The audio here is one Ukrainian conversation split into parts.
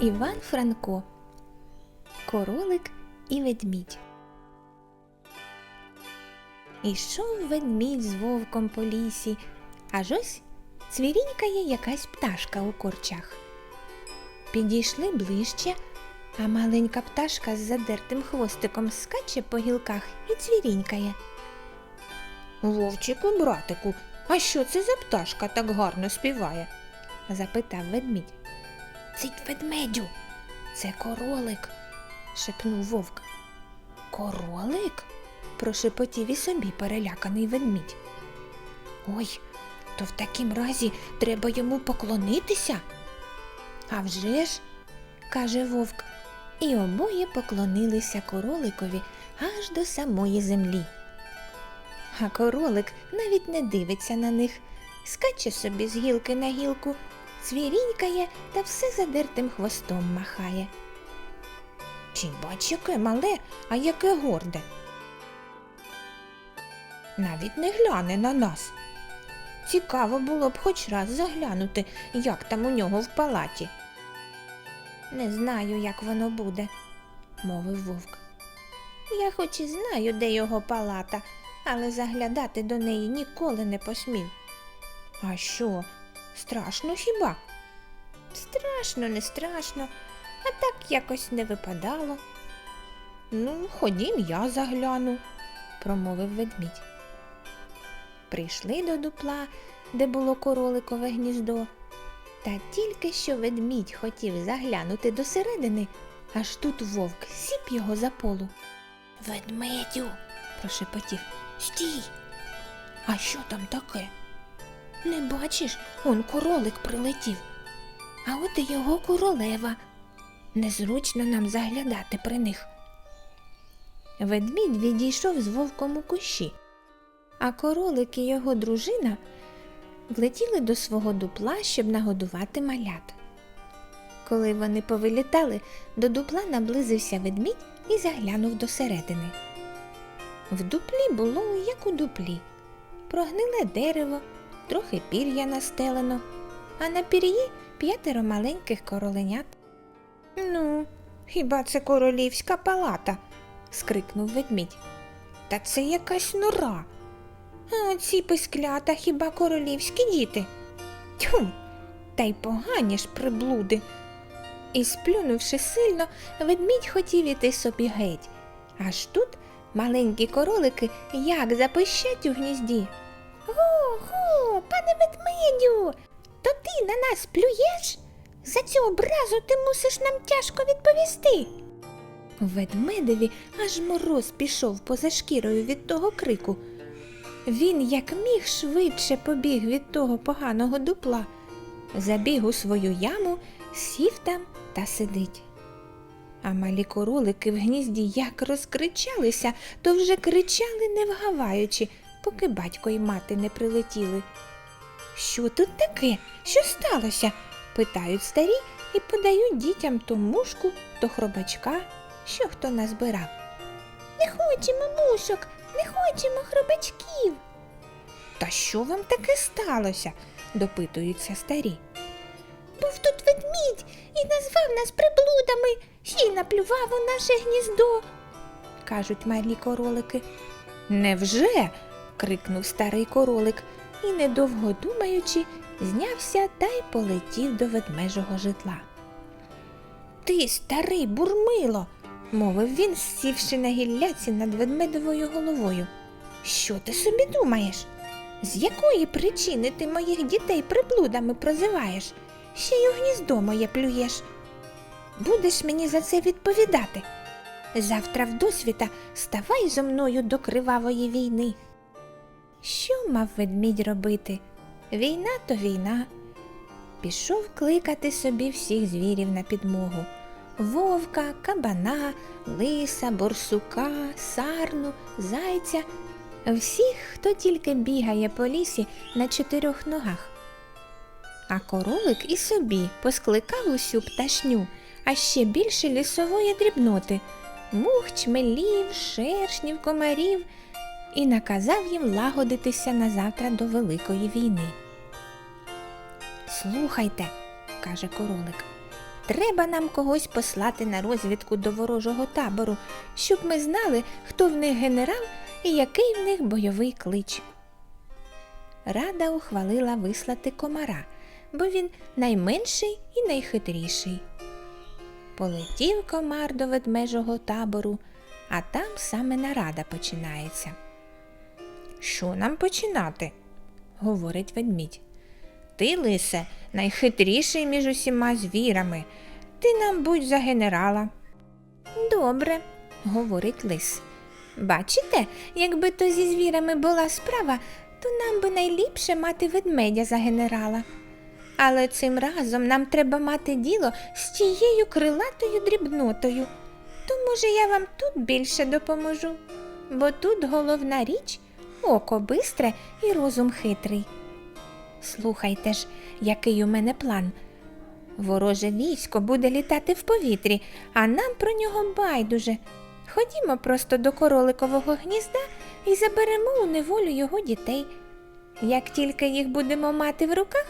Іван Франко Королик і ведмідь. Ішов ведмідь з вовком по лісі, аж ось цвірінькає якась пташка у корчах. Підійшли ближче, а маленька пташка з задертим хвостиком скаче по гілках і цвірінькає. Вовчику, братику, а що це за пташка так гарно співає? запитав ведмідь. Цить ведмедю, це королик, шепнув вовк. Королик? прошепотів і собі переляканий ведмідь. Ой, то в такім разі треба йому поклонитися. «А вже ж», – каже вовк, і обоє поклонилися короликові аж до самої землі. А королик навіть не дивиться на них, скаче собі з гілки на гілку, цвірінькає та все задертим хвостом махає. Чи бач, яке мале, а яке горде. Навіть не гляне на нас. Цікаво було б хоч раз заглянути, як там у нього в палаті. Не знаю, як воно буде, мовив вовк. Я хоч і знаю, де його палата, але заглядати до неї ніколи не посмів. А що, страшно хіба? Страшно, не страшно, а так якось не випадало. Ну, ходім, я загляну, промовив ведмідь. Прийшли до дупла, де було короликове гніздо. Та тільки що ведмідь хотів заглянути досередини, аж тут вовк сіп його за полу. Ведмедю, прошепотів, стій. А що там таке? Не бачиш, он королик прилетів. А от і його королева. Незручно нам заглядати при них. Ведмідь відійшов з вовком у кущі, а королик і його дружина влетіли до свого дупла, щоб нагодувати малят. Коли вони повилітали, до дупла наблизився ведмідь і заглянув досередини. В дуплі було, як у дуплі, прогниле дерево, трохи пір'я настелено, а на пір'ї п'ятеро маленьких короленят. Ну, хіба це королівська палата? скрикнув ведмідь. Та це якась нора. А оці писклята хіба королівські діти? Тьху, та й погані ж приблуди. І сплюнувши сильно, ведмідь хотів іти собі геть. Аж тут маленькі королики як запищать у гнізді. Го, пане ведмедю, то ти на нас плюєш? За цю образу ти мусиш нам тяжко відповісти. Ведмедеві аж мороз пішов поза шкірою від того крику. Він як міг швидше побіг від того поганого дупла, забіг у свою яму, сів там та сидить. А малі королики в гнізді як розкричалися, то вже кричали, не вгаваючи, поки батько і мати не прилетіли. Що тут таке? Що сталося? питають старі і подають дітям то мушку, то хробачка, що хто назбирав. Не хочемо мушок, не хочемо хробачків. Та що вам таке сталося? допитуються старі. Був тут ведмідь і назвав нас приблудами, ще й наплював у наше гніздо, кажуть малі королики. Невже? Крикнув старий королик і, недовго думаючи, знявся та й полетів до ведмежого житла. Ти, старий бурмило, мовив він, сівши на гілляці над ведмедовою головою. Що ти собі думаєш? З якої причини ти моїх дітей приблудами прозиваєш? Ще й у гніздо моє плюєш. Будеш мені за це відповідати. Завтра в досвіта ставай зо мною до кривавої війни. Що мав ведмідь робити? Війна то війна. Пішов кликати собі всіх звірів на підмогу вовка, кабана, лиса, борсука, сарну, зайця, всіх, хто тільки бігає по лісі на чотирьох ногах. А королик і собі поскликав усю пташню, а ще більше лісової дрібноти мух, чмелів, шершнів, комарів і наказав їм лагодитися на завтра до Великої війни. Слухайте, каже королик, Треба нам когось послати на розвідку до ворожого табору, щоб ми знали, хто в них генерал і який в них бойовий клич. Рада ухвалила вислати комара, бо він найменший і найхитріший. Полетів комар до ведмежого табору, а там саме нарада починається. Що нам починати? говорить ведмідь. Ти, лисе, найхитріший між усіма звірами. Ти нам будь за генерала. Добре, говорить лис. Бачите, якби то зі звірами була справа, то нам би найліпше мати ведмедя за генерала. Але цим разом нам треба мати діло з тією крилатою дрібнотою. То, може, я вам тут більше допоможу, бо тут головна річ око бистре і розум хитрий. Слухайте ж, який у мене план. Вороже військо буде літати в повітрі, а нам про нього байдуже. Ходімо просто до короликового гнізда і заберемо у неволю його дітей. Як тільки їх будемо мати в руках,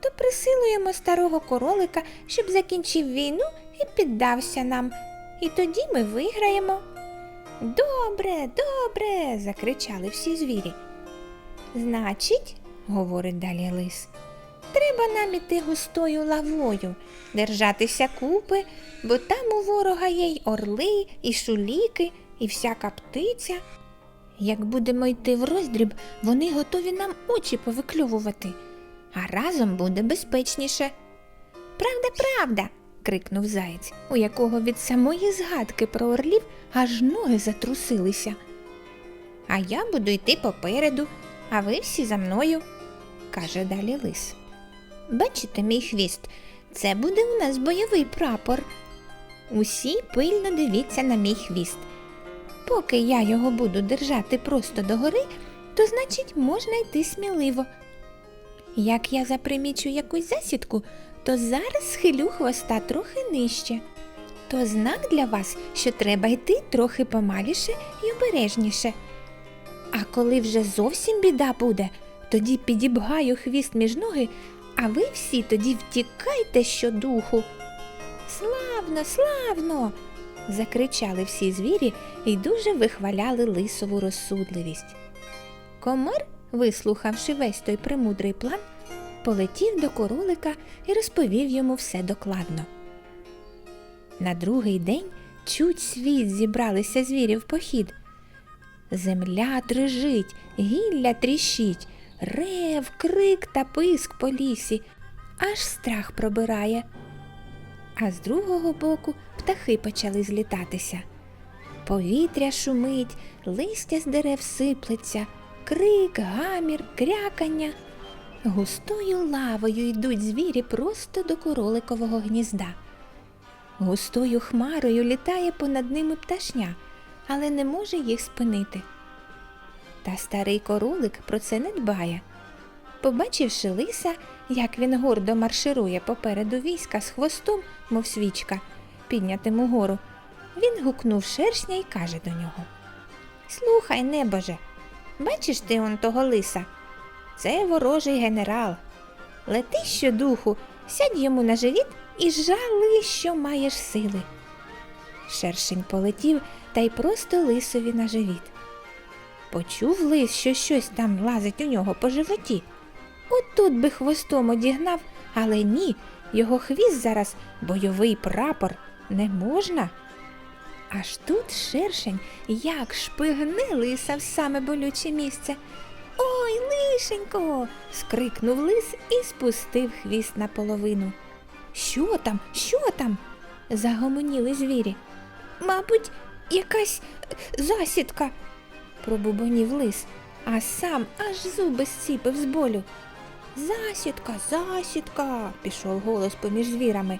то присилуємо старого королика, щоб закінчив війну і піддався нам. І тоді ми виграємо. Добре, добре. закричали всі звірі. Значить, говорить далі лис, треба нам іти густою лавою, держатися купи, бо там у ворога є й орли, і шуліки, і всяка птиця. Як будемо йти в роздріб, вони готові нам очі повиклювувати, а разом буде безпечніше. Правда, правда. Крикнув заєць, у якого від самої згадки про орлів аж ноги затрусилися. А я буду йти попереду, а ви всі за мною, каже далі лис. Бачите, мій хвіст, це буде у нас бойовий прапор. Усі пильно дивіться на мій хвіст. Поки я його буду держати просто догори, то значить можна йти сміливо. Як я запримічу якусь засідку, то зараз схилю хвоста трохи нижче. То знак для вас, що треба йти трохи помаліше і обережніше. А коли вже зовсім біда буде, тоді підібгаю хвіст між ноги, а ви всі тоді втікайте щодуху. Славно, славно. закричали всі звірі і дуже вихваляли лисову розсудливість. Комар, вислухавши весь той премудрий план, полетів до королика і розповів йому все докладно. На другий день чуть світ зібралися звірі в похід. Земля дрижить, гілля тріщить, рев, крик та писк по лісі, аж страх пробирає. А з другого боку птахи почали злітатися. Повітря шумить, листя з дерев сиплеться, крик, гамір, крякання. Густою лавою йдуть звірі просто до короликового гнізда. Густою хмарою літає понад ними пташня, але не може їх спинити. Та старий королик про це не дбає. Побачивши лиса, як він гордо марширує попереду війська з хвостом, мов свічка, піднятим угору, він гукнув шершня і каже до нього Слухай, небоже, бачиш ти он того лиса? Це ворожий генерал. Лети щодуху, сядь йому на живіт і жали, що маєш сили. Шершень полетів та й просто лисові на живіт. Почув лис, що щось там лазить у нього по животі. От тут би хвостом одігнав, але ні, його хвіст зараз бойовий прапор не можна. Аж тут шершень як шпигне лиса в саме болюче місце. Ой, лишенько. скрикнув лис і спустив хвіст наполовину. Що там? Що там? загомоніли звірі. Мабуть, якась засідка, пробубонів лис, а сам аж зуби зціпив з болю. Засідка, засідка, пішов голос поміж звірами.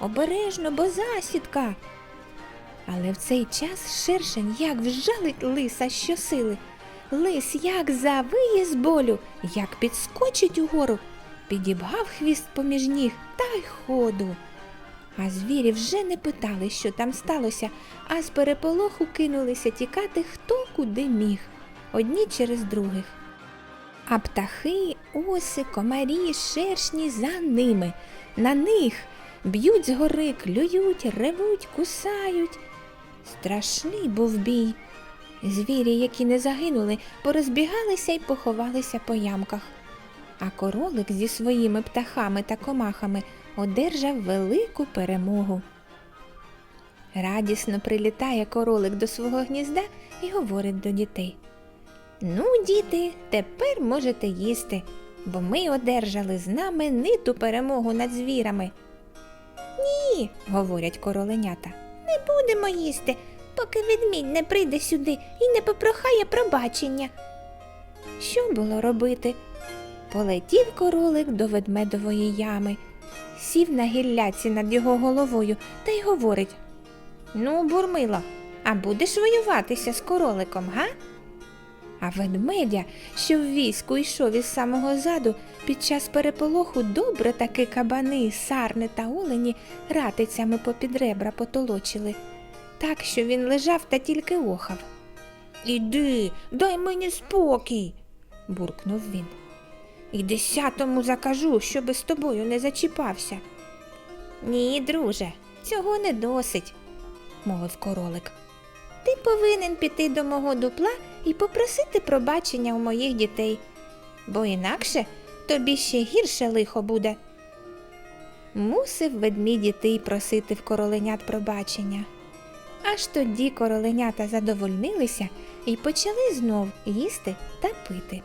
Обережно, бо засідка. Але в цей час шершень як вжалить лиса щосили. Лис як завиє з болю, як підскочить угору, підібгав хвіст поміж ніг та й ходу. А звірі вже не питали, що там сталося, а з переполоху кинулися тікати хто куди міг, одні через других. А птахи, оси, комарі, шершні за ними, на них, б'ють згори, клюють, ревуть, кусають. Страшний був бій. Звірі, які не загинули, порозбігалися й поховалися по ямках. А королик зі своїми птахами та комахами одержав велику перемогу. Радісно прилітає королик до свого гнізда і говорить до дітей. Ну, діти, тепер можете їсти, бо ми одержали знамениту перемогу над звірами. Ні, говорять короленята, не будемо їсти, поки ведмідь не прийде сюди і не попрохає пробачення. Що було робити? Полетів королик до ведмедової ями, сів на гілляці над його головою та й говорить Ну, бурмило, а будеш воюватися з короликом, га? А ведмедя, що в війську йшов із самого заду, під час переполоху добре таки кабани, сарни та олені ратицями попід ребра потолочили, так що він лежав та тільки охав. Іди, дай мені спокій, буркнув він. І десятому закажу, щоби з тобою не зачіпався. Ні, друже, цього не досить, мовив королик. Ти повинен піти до мого дупла і попросити пробачення у моїх дітей, бо інакше тобі ще гірше лихо буде. Мусив ведмідь й просити в короленят пробачення. Аж тоді короленята задовольнилися і почали знов їсти та пити.